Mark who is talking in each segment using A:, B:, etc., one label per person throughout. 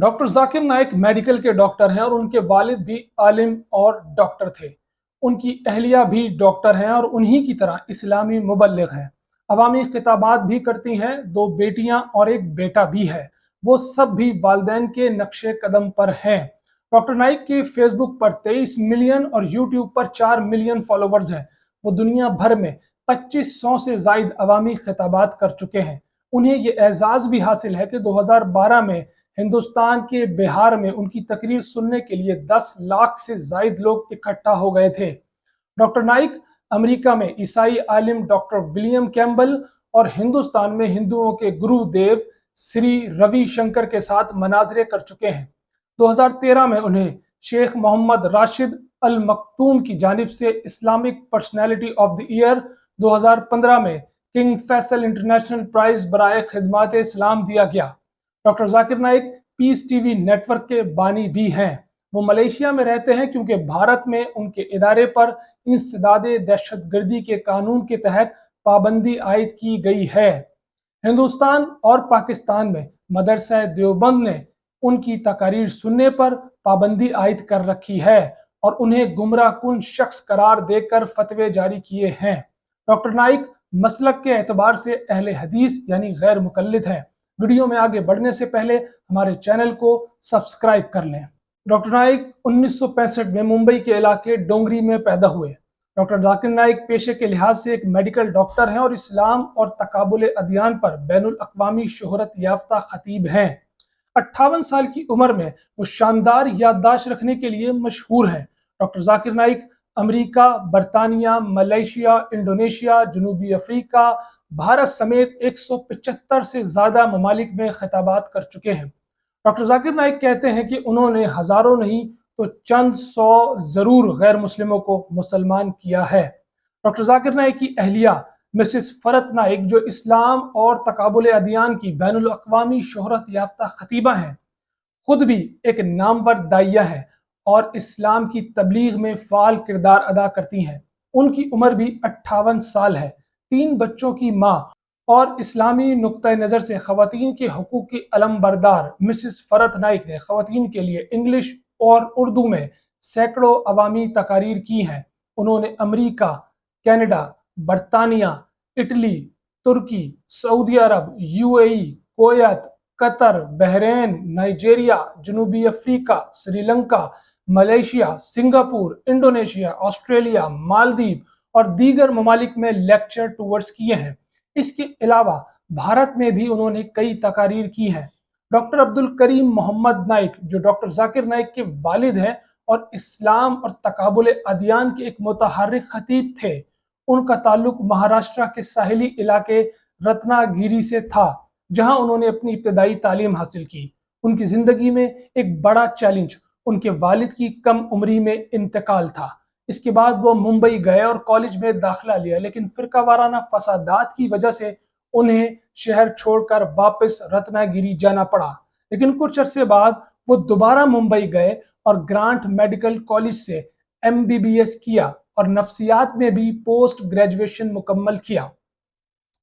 A: Doctor Zakir Naik medical کے doctor ہیں اور ان کے والد بھی عالم اور ڈاکٹر تھے۔ ان کی اہلیہ بھی ڈاکٹر ہیں اور انہی کی طرح اسلامی مبلغ ہیں۔ عوامی خطابات بھی کرتی ہیں، دو بیٹیاں اور ایک بیٹا بھی ہے۔ وہ سب بھی والدین کے نقش قدم پر ہیں۔ ڈاکٹر نائک کے فیس بک پر تیئیس ملین اور یوٹیوب پر چار ملین فالوورز ہیں۔ وہ دنیا بھر میں پچیس سو سے زائد عوامی خطابات کر چکے ہیں۔ انہیں یہ اعزاز بھی حاصل ہے کہ دو ہزار بارہ میں ہندوستان کے بہار میں ان کی تقریر سننے کے لیے دس لاکھ سے زائد لوگ اکٹھا ہو گئے تھے۔ ڈاکٹر نائک، امریکہ میں عیسائی عالم ڈاکٹر ولیم کیمبل اور ہندوستان میں ہندوؤں کے گرو دیو سری روی شنکر کے ساتھ مناظرے کر چکے ہیں۔ دو ہزار تیرہ میں انہیں شیخ محمد راشد المکتوم کی جانب سے Islamic personality of the year دو ہزار پندرہ میں کنگ فیصل انٹرنیشنل پرائز برائے خدمات اسلام دیا گیا۔ Doctor Zakir Naik, Peace TV network work کے بانی بھی ہیں۔ وہ ملیشیا میں رہتے ہیں کیونکہ بھارت میں ان کے ادارے پر انسداد دہشت گردی کے قانون کے تحت پابندی عائد کی گئی ہے۔ ہندوستان اور پاکستان میں مدرسہ دیوبند نے ان کی تقاریر سننے پر پابندی عائد کر رکھی ہے اور انہیں گمراہ کن شخص قرار دے کر فتوے جاری کیے ہیں۔ ڈاکٹر نائک مسلک کے اعتبار سے اہل حدیث یعنی غیر مقلد ہیں۔ ویڈیو میں آگے بڑھنے سے پہلے ہمارے چینل کو سبسکرائب کر لیں۔ ڈاکٹر نائک انیس سو پینسٹھ میں ممبئی کے علاقے ڈونگری میں پیدا ہوئے۔ ڈاکٹر ذاکر نائک پیشے کے لحاظ سے ایک میڈیکل ڈاکٹر ہیں اور اسلام اور تقابل ادیان پر بین الاقوامی شہرت یافتہ خطیب ہیں۔ اٹھاون سال کی عمر میں وہ شاندار یادداشت رکھنے کے لیے مشہور ہیں۔ ڈاکٹر ذاکر نائک امریکہ، برطانیہ ملیشیا انڈونیشیا، جنوبی افریقہ بھارت سمیت ایک سو پچہتر سے زیادہ ممالک میں خطابات کر چکے ہیں۔ ڈاکٹر ذاکر نائک کہتے ہیں کہ انہوں نے ہزاروں نہیں تو چند سو ضرور غیر مسلموں کو مسلمان کیا ہے۔ ڈاکٹر ذاکر نائک کی اہلیہ مسز فرت نائک جو اسلام اور تقابل ادیان کی بین الاقوامی شہرت یافتہ خطیبہ ہیں، خود بھی ایک نامور دائیہ ہے اور اسلام کی تبلیغ میں فعال کردار ادا کرتی ہیں۔ ان کی عمر بھی اٹھاون سال ہے۔ تین بچوں کی ماں اور اسلامی نقطۂ نظر سے خواتین کے حقوق کی علم بردار۔ مسز فرت نائک نے خواتین کے لیے انگلش اور اردو میں سینکڑوں عوامی تقاریر کی ہیں۔ انہوں نے امریکہ، کینیڈا، برطانیہ، اٹلی، ترکی، سعودی عرب، U A E, Kuwait, Qatar, Bahrain, Nigeria, جنوبی افریقہ، Sri Lanka, Malaysia, Singapore, Indonesia, Australia, Maldives اور دیگر ممالک میں لیکچر ٹورز کیے ہیں۔ اس کے علاوہ بھارت میں بھی انہوں نے کئی تقاریر کی ہیں۔ ڈاکٹر عبد الکریم محمد نائک، جو ڈاکٹر ذاکر نائک کے والد ہیں اور اسلام اور تقابل ادیان کے ایک متحرک خطیب تھے، ان کا تعلق مہاراشٹرا کے ساحلی علاقے رتنا گیری سے تھا، جہاں انہوں نے اپنی ابتدائی تعلیم حاصل کی۔ ان کی زندگی میں ایک بڑا چیلنج ان کے والد کی کم عمری میں انتقال تھا۔ اس کے بعد وہ ممبئی گئے اور کالج میں داخلہ لیا، لیکن فرقہ وارانہ فسادات کی وجہ سے انہیں شہر چھوڑ کر واپس رتنا گیری جانا پڑا۔ لیکن کچھ عرصے بعد وہ دوبارہ ممبئی گئے اور گرانٹ میڈیکل کالج سے ایم بی بی ایس کیا اور نفسیات میں بھی پوسٹ گریجویشن مکمل کیا۔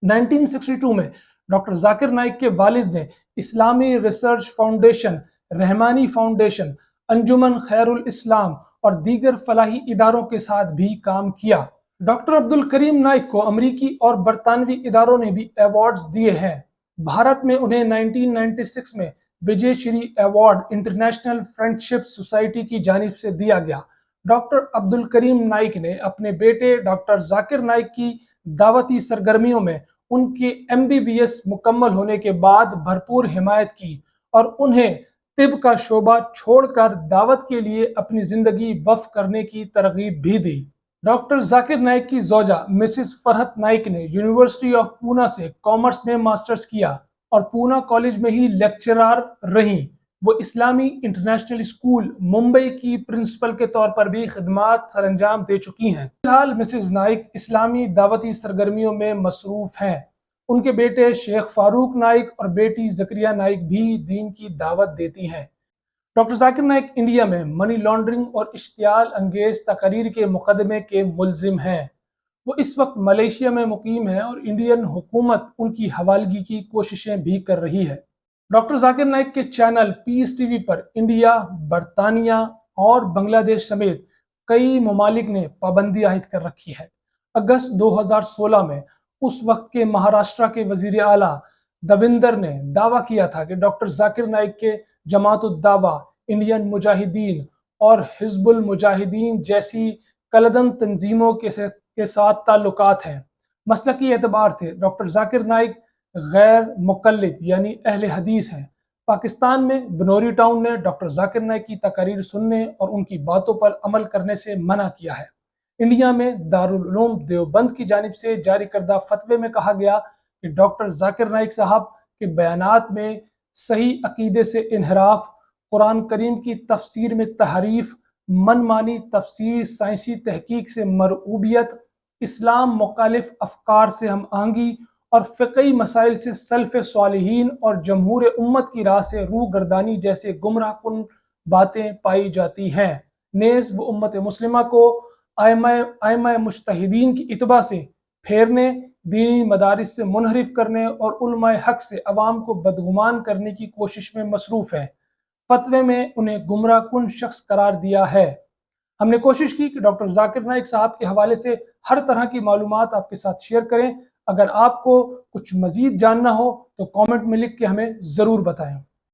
A: 1962 میں ڈاکٹر ذاکر نائک کے والد نے اسلامی research foundation, Rahmani foundation, Anjuman Khair al Islam اور دیگر فلاحی اداروں کے ساتھ بھی کام کیا۔ ڈاکٹر عبد الکریم نائک کو امریکی اور برطانوی اداروں نے بھی ایوارڈز دیے ہیں۔ بھارت میں انہیں 1996 میں Vijay Shri award international friendship society کی جانب سے دیا گیا۔ ڈاکٹر عبد الکریم نائک نے اپنے بیٹے ڈاکٹر ذاکر نائک کی دعوتی سرگرمیوں میں ان کے ایم بی بی ایس مکمل ہونے کے بعد بھرپور حمایت کی اور انہیں طب کا شعبہ چھوڑ کر دعوت کے لیے اپنی زندگی وف کرنے کی ترغیب بھی دی۔ ڈاکٹر ذاکر نائک کی زوجہ مسز فرحت نائک نے یونیورسٹی آف پونا سے کامرس میں ماسٹرز کیا اور پونا کالج میں ہی لیکچرار رہیں۔ وہ اسلامی انٹرنیشنل اسکول ممبئی کی پرنسپل کے طور پر بھی خدمات سر انجام دے چکی ہیں۔ فی الحال مسز نائک اسلامی دعوتی سرگرمیوں میں مصروف ہیں۔ ان کے بیٹے شیخ فاروق نائک اور بیٹی زکریہ نائک بھی دین کی دعوت دیتی ہیں۔ ڈاکٹر ذاکر نائک انڈیا میں منی لانڈرنگ اور اشتعال انگیز تقریر کے مقدمے کے ملزم ہیں۔ وہ اس وقت ملیشیا میں مقیم ہیں اور انڈین حکومت ان کی حوالگی کی کوششیں بھی کر رہی ہے۔ ڈاکٹر ذاکر نائک کے چینل پیس ٹی وی پر انڈیا، برطانیہ اور بنگلہ دیش سمیت کئی ممالک نے پابندی عائد کر رکھی ہے۔ اگست دو ہزار سولہ میں اس وقت کے مہاراشٹرا کے وزیر اعلیٰ دوندر نے دعویٰ کیا تھا کہ ڈاکٹر ذاکر نائک کے جماعت الدعوہ انڈین مجاہدین اور حزب المجاہدین جیسی کلدن تنظیموں کے ساتھ تعلقات ہیں۔ مسلقی اعتبار سے ڈاکٹر ذاکر نائک غیر مقلد یعنی اہل حدیث ہیں۔ پاکستان میں بنوری ٹاؤن نے ڈاکٹر ذاکر نائک کی تقاریر سننے اور ان کی باتوں پر عمل کرنے سے منع کیا ہے۔ انڈیا میں دارالعلوم دیوبند کی جانب سے جاری کردہ فتوے میں کہا گیا کہ ڈاکٹر ذاکر نائک صاحب کے بیانات میں صحیح عقیدے سے انحراف، قرآن کریم کی تفسیر میں تحریف من مانی تفسیر، سائنسی تحقیق سے مرعوبیت، اسلام مخالف افکار سے ہم آہنگی اور فقی مسائل سے سلف صالحین اور جمہور امت کی راہ سے روح گردانی جیسے گمراہ کن باتیں پائی جاتی ہیں۔ نیز وہ امت مسلمہ کو آئمہ مشتحدین کی اتباع سے پھیرنے، دینی مدارس سے منحرف کرنے اور علماء حق سے عوام کو بدگمان کرنے کی کوشش میں مصروف ہے فتوے میں انہیں گمراہ کن شخص قرار دیا ہے۔ ہم نے کوشش کی کہ ڈاکٹر ذاکر نائک صاحب کے حوالے سے ہر طرح کی معلومات آپ کے ساتھ شیئر کریں۔ اگر آپ کو کچھ مزید جاننا ہو تو کامنٹ میں لکھ کے ہمیں ضرور بتائیں۔